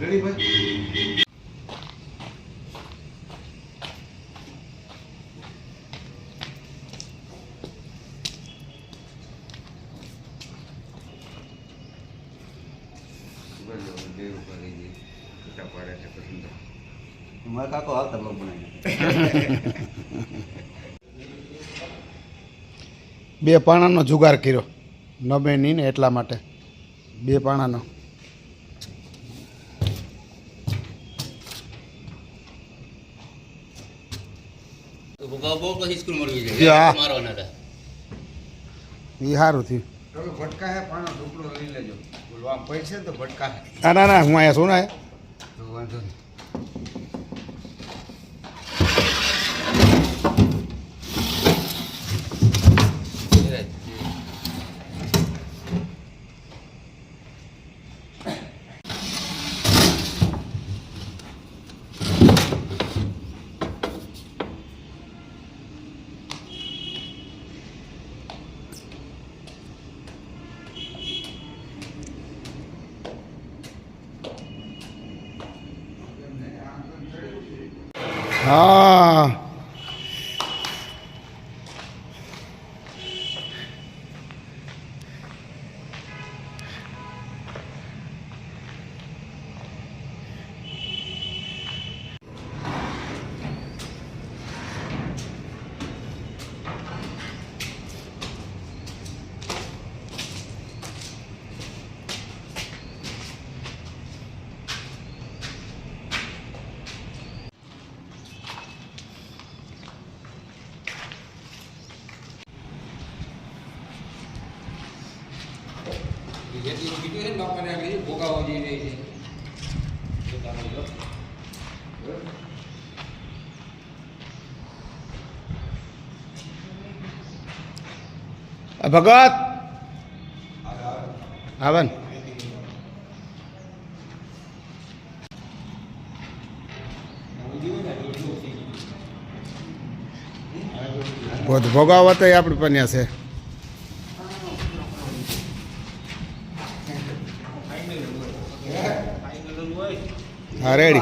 Ready ભાઈ મારા કાકો આવતા બ્લોગ બે પાણાનો જુગાર કર્યો. નમે નહીં ને એટલા માટે. બે પાણાનો. ના એ સારું થયું. તમે ભટકા હે પાનો ઢોકળો લઈ લેજો. બોલો આમ પૈસે ને તો ભટકા હે. ના ના ના હું અહીંયા શું ના. વાંધો નહીં. હા જેટલું કીધું છે ભોગાવો જઈ રહી છે. ભગત! આવે ને ભોગ ભોગાવો તો આપણી પન્યા છે હા રેડી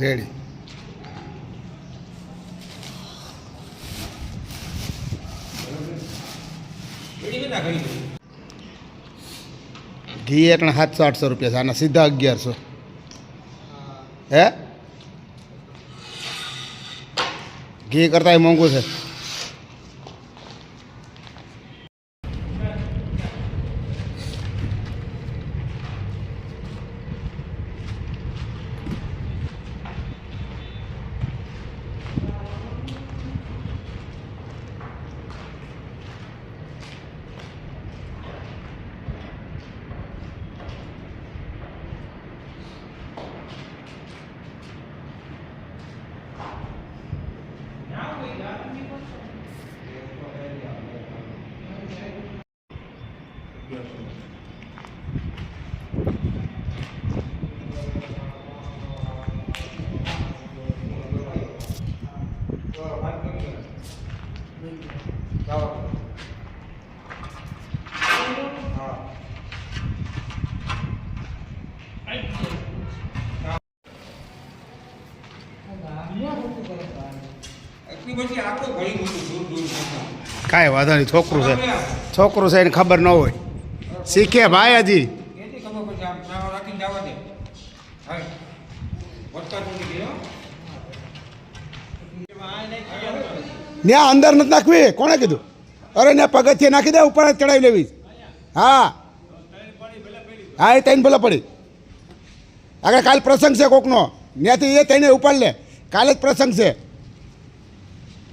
રેડી ઘી એકને સાતસો આઠસો રૂપિયા છે. આના સીધા અગિયારસો. હે? ઘી કરતાં મોંઘું છે એટલી પછી આખો ઘણી મોટું દૂર દૂર સુધી. કાંઈ વાંધો નહીં, છોકરું છે. છોકરું છે એને ખબર ન હોય. શીખે ભાઈ હજી. ત્યાં અંદર નથી નાખવી. કોણે કીધું? અરે ને પગથિયે નાખી દે, ઉપર ચડાવી લેવી. હા. હા, એ તૈન ભલે પડી. આગળ કાલ પ્રસંગ છે કોકનો. ત્યાંથી એ તઈને ઉપાડ લે. કાલે જ પ્રસંગ છે.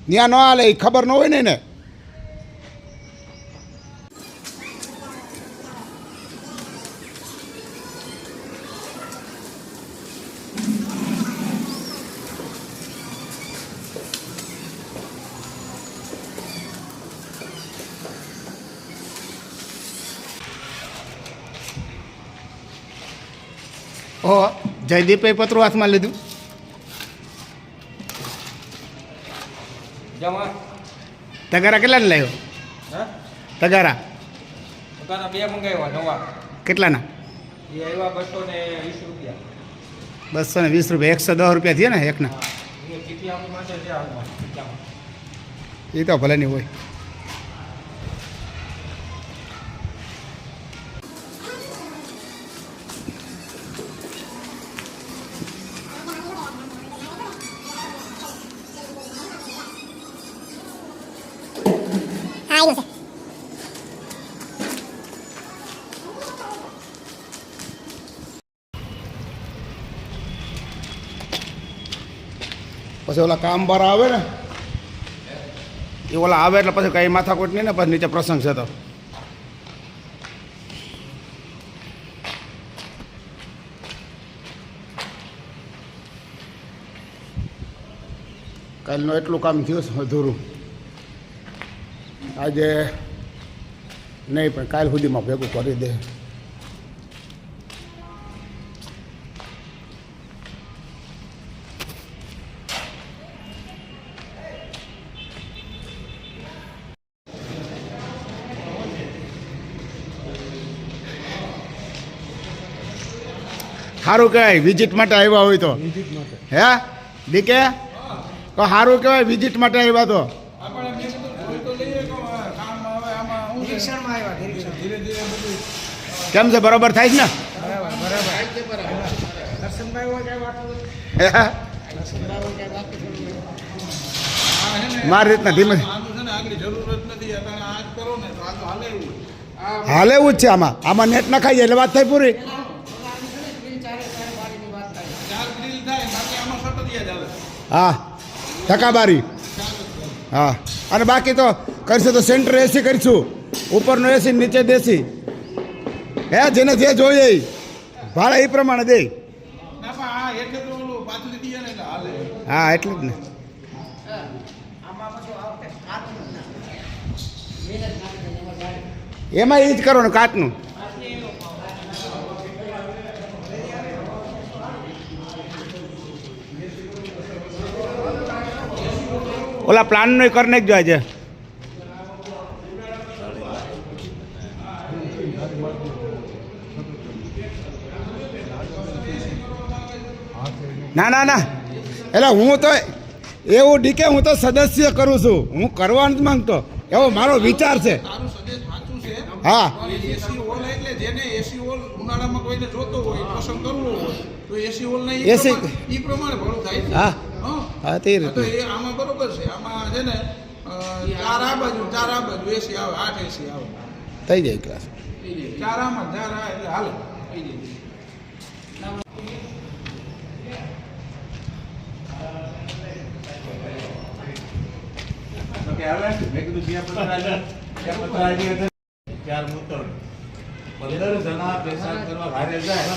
ત્યાં ન હાલે, એ ખબર ન હોય ને એને. ઓ જયદીપે પતરું હાથમાં લીધું. તગારા તગારા કેટલાને લાવ્યો તગારા. બે મંગાવ્યા નવા. કેટલાના? એ આવ્યા બસો ને વીસ રૂપિયા. બસો ને વીસ રૂપિયા. એકસો દસ રૂપિયા થયા ને એકના. એ તો ભલે નહીં હોય. પછી ઓલા કામ બાર આવે ને, એ ઓલા આવે એટલે પછી કઈ માથાકોટ નહીં ને, પછી નીચે પ્રસંગ છે તો. કાલનું એટલું કામ થયું છે અધૂરું. આજે નહીં, પણ કાલ સુધીમાં ભેગું કરી દે. સારું કહેવાય વિઝિટ માટે આવ્યા હોય તો. હે? દીકે તો સારું કહેવાય વિઝિટ માટે આવ્યા તો. કેમ છે બરોબર થાય છે ને? હે? મારી રીતના ધીમે હાલે એવું જ. છે આમાં. આમાં નેટ ના ખાઈ જાય એટલે વાત થાય પૂરી. હા, ટકાબારી. હા, અને બાકી તો કરીશું તો સેન્ટર એસી કરીશું. ઉપરનો એસી નીચે દેસી હે, જેને જે જોઈએ. ભાડા એ પ્રમાણે દે. હા, એટલે જ ને. એમાં એ જ કરો ને કાચનું. ઓલા પ્લાનનો કરી નાખજો આજે ના ના ના. એટલે હું તો એવું ડીકે હું તો સદસ્ય કરું છું. હું કરવા નથી માંગતો. એવો મારો વિચાર છે. છે? હા. એસી છે. હા. હં. તે રીતે આમાં બરોબર છે. આમાં છે ને ચાર આ બાજુ ચાર આ બાજુ એસી આવે આઠ એસી આવે. થઈ જાય ક્લાસ ચાર આમાં ચાર આ એટલે હાલે. થઈ જાય. ચાર મૂતર. પંદર જણા પેશાબ કરવા હારે જાય.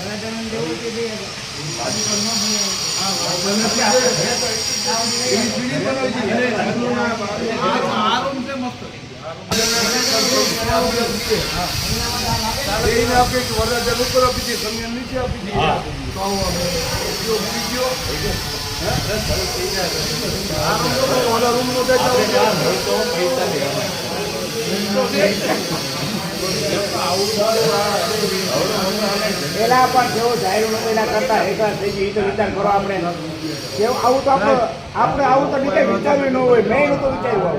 રૂમ છે મસ્ત પેલા પણ જેવો જાહેર એના કરતા હેઠળ થઈ ગઈ તો વિચાર કરો આપણે. જેવું આવું તો આપણે આપણે આવું તો નીચે વિચાર્યું ન હોય, મેં નતું વિચાર્યું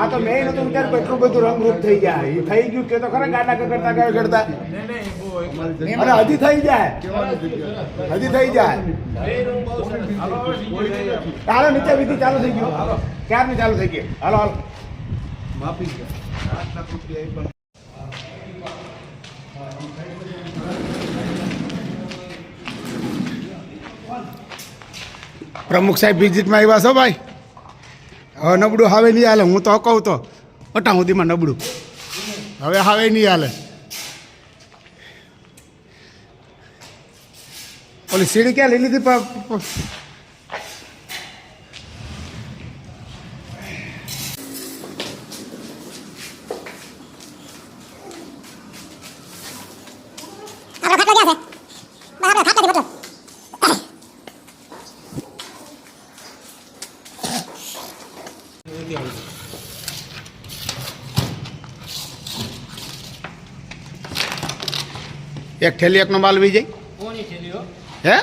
આ તો મેં નતું વિચાર્યું એટલું બધું રંગરૂપ થઈ જાય એ થઈ ગયું કે તો ખરા ગાડા કરતા ગયા કરતા અને હજી થઈ જાય. હજી થઈ જાય. ચાલો નીચે વિધિ ચાલુ થઈ ગયું. ક્યારની ચાલુ થઈ ગઈ? હાલો હાલો. પ્રમુખ સાહેબ વિઝિટમાં આવ્યા છો ભાઈ? હવે નબળું હવે નહીં હાલે, હું તો કહું તો. અટા સુધીમાં નબળું. હવે હવે નહીં હાલે. ઓલી સીડી ક્યાં લઈ લીધી પ- પ- ગયા છે બસ આપણે ખાતા બટલો એક થેલી એકનો માલ વી જાય. હે?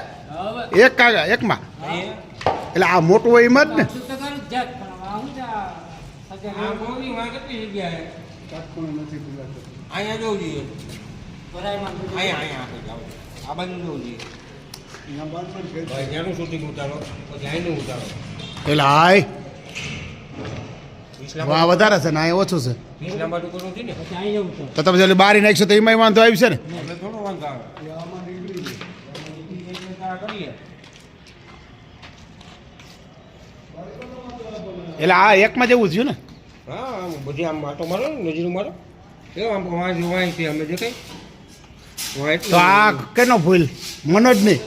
એક કાગા એકમાં. એટલે આ મોટું હોય એમ જ ને. એટલે હાય લાંબા વધારે છે ને આ ઓછું છે. તો તો તમે જો બારી નાખશો તો એમાંય વાંધો આવી છે ને? એટલે થોડો વાંધો આવે. એટલે આ કરીએ. એટલે એકમાં જેવું થયું ને? હા બધી આમ આટો મારો નજરું મારો. કેવો આમ વાંચ વાંચ છે અમે દેખાય. વાંચ તો આ કેનો ભૂલ? મનોજ નહીં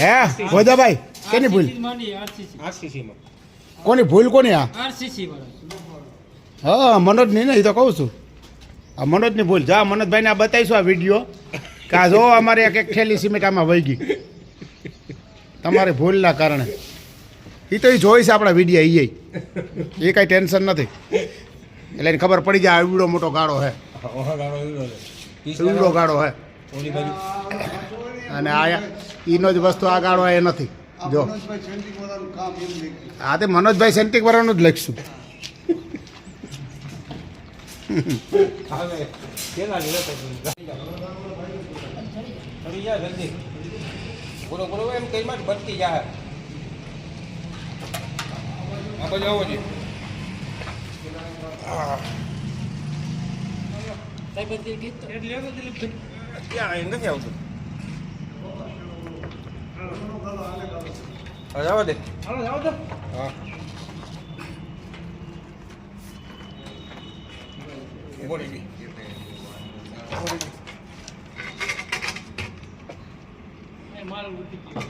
હે ગોદાભાઈ કેની ભૂલ? આરસીસીમાં. કોની ભૂલ કોની આ? હા મનોજ નહીં ને એ તો કહું છું. આ મનોજની ભૂલ. જા મનોજભાઈને આ બતાવીશું આ વીડિયો. કે આ જો અમારે એક એક થેલી સિમેન્ટ આમાં વહી ગઈ. તમારી ભૂલના કારણે. એ તો એ જોઈશ આપણા વીડિયો એ એ કાંઈ ટેન્શન નથી. એટલે એને ખબર પડી જાય એવડો મોટો ગાળો હે. ગાળો હે. અને આ એનો જ વસ્તુ આ ગાળો એ નથી. જો. આ તે મનોજભાઈ સેન્ટિક વાળાનું જ લખશું. જા બોલો બોલો એમ કઈ માં બચતી જાય? આ બાજુ આવો છે સાહેબ નથી આવતું. જવા દે. હાલો દે. હા. ગઈ. એ માલ ઉઠી ગયો.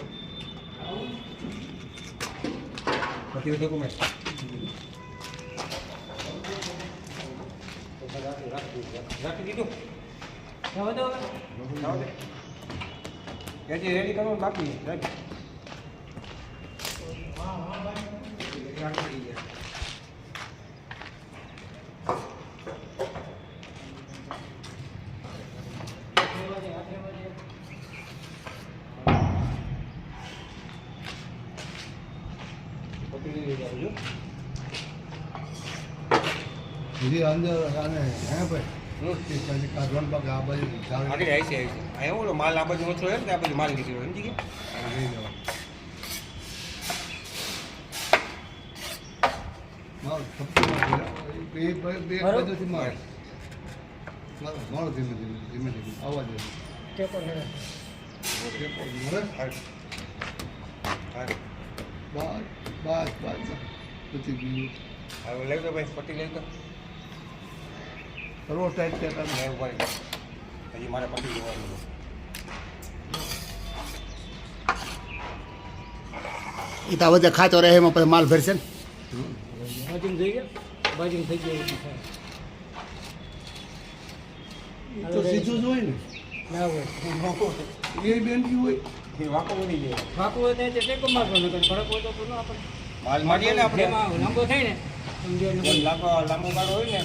પછી ડોક્યુમેન્ટ રાખી દીધું હજી રેડી કરવાનું બાકી લીધું આવજો. અંદર આને હે ભાઈ માલ આ બાજુ ઓછો હોય ને આ બાજુ માલ નીકળ્યો સમજી ગયા ધીમે ધીમે અવાજ બસ. બસ પછી બીજું હવે લઈ દો ભાઈ પટી લઈ દો કરવો ટાઈટ છે તમે મેં કરી પછી હજી મારે પટ્ટી જોવાનું છે. એ તો બધા ખાતો રહે એમાં પછી માલ ભરશે ને? બાજુ થઈ ગયા? બાજુ થઈ ગયા એવું તો સીધું જ હોય ને. ના હોય. એ બેન કેવું હોય. એ વાંકો બની જાય ફાકું હોય તો ટેકો મારતો નકર ફરક હોય તો આપણે. માલ મારીએ ને આપણે. જેમાં લાંબો થાય ને સમજો લાંબો લાંબો ગાળો હોય ને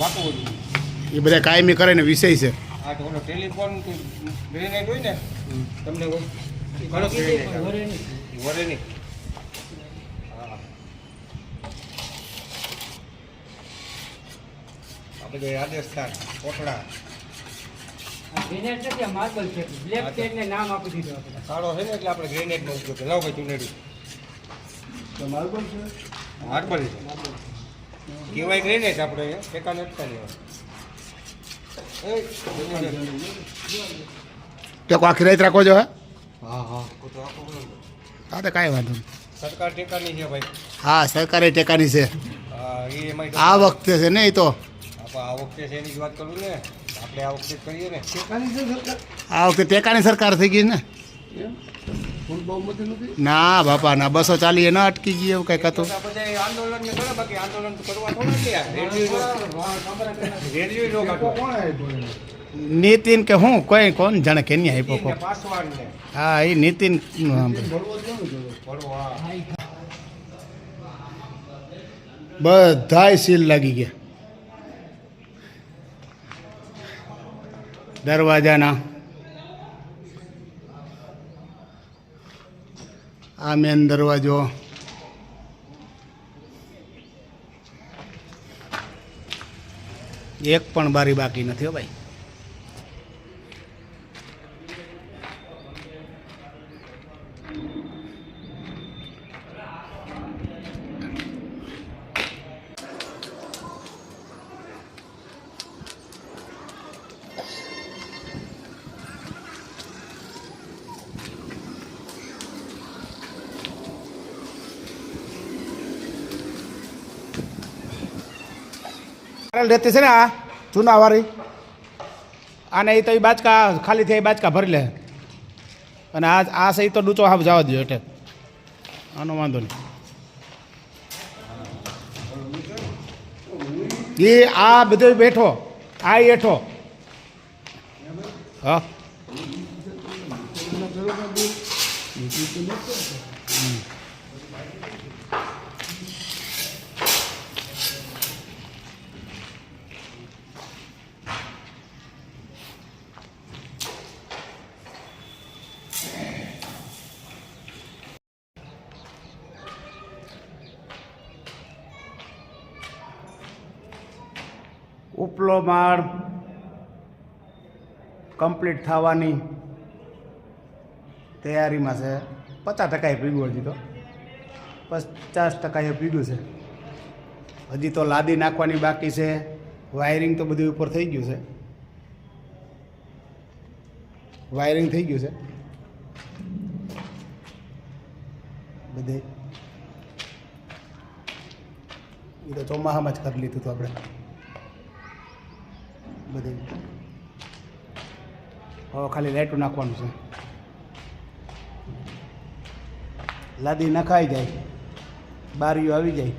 વાંકો જોઈએ એ બધા કાયમી કરે ને વિષય છે. આ તો ઓલો ટેલિફોન ગ્રેનેડ હોય ને તમને. વરે નહીં. વરે નહીં. હા. આ બધું રાજસ્થાન કોટડા. આ ગ્રેનેડ નથી આ માર્બલ છે. બ્લેક પેન ને નામ આપી દીધું આપણે. કાળો છે ને એટલે આપણે ગ્રેનેડનો ઉપયોગ. લાવો ભાઈ ચુનેડી તો માર્બલ છે? માર્બલ છે. કહેવાય ગ્રેનેડ આપણે અહીંયા? ટેકા નટકા લેવા એ ગ્રેનેડ. ટેકો આખી રાત રાખો છો હે? હા હા. તો આખો બોલો. હા તો કાંઈ વાંધો નહીં. સરકાર ટેકાની છે ભાઈ. હા સરકારે ટેકાની છે. આ EMI તો- આ વખતે છે ને એ તો. આપણે આ વખતે છે એની જ વાત કરું ને. આપણે આ વખતે જ કરીએ ને. ટેકાની છે સરકાર? આ વખતે ટેકાની સરકાર થઈ ગઈ ને. ના બાપા ના બસો ચાલી ના અટકી ગઈ એવું કંઈક હતું. તો બધા આંદોલન ને કરે બાકી આંદોલન તો કરવા થોડા ગયા. રેડિયો રેડિયો નો કાઢો. કોણ આપ્યો એને? નીતિન કે હું કોઈ કોણ? જાણે કે નહીં આપ્યો ને. હા એ નીતિન બધાય સીલ લાગી ગયા. દરવાજાના આ મેન દરવાજો. એક પણ બારી બાકી નથી હો ભાઈ. રહેતી છે ને આ ચૂનાવાળી આને એ તો એ બાચકા ખાલી થઈ બાચકા ભરી લે. અને આ આ સહી તો ડૂચો હાફ જવા દો એટલે આનો વાંધો નહીં. એ આ બધો બેઠો. આ હેઠો. હા. ઉપલો માળ કમ્પ્લીટ થવાની તૈયારીમાં છે. પચાસ ટકા એ પીગું હજી તો. પચાસ ટકા એ પીગું છે. હજી તો લાદી નાખવાની બાકી છે. વાયરિંગ તો બધું ઉપર થઈ ગયું છે. વાયરિંગ થઈ ગયું છે. બધે. એ તો ચોમાસામાં જ કરી લીધું હતું આપણે. બધે. હવે ખાલી લાઈટું નાખવાનું છે. લાદી નખાઈ જાય. બારીઓ આવી જાય.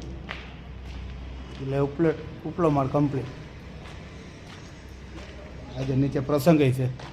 એટલે ઉપલો ઉપલો માળ કમ્પ્લીટ આજે નીચે પ્રસંગ છે.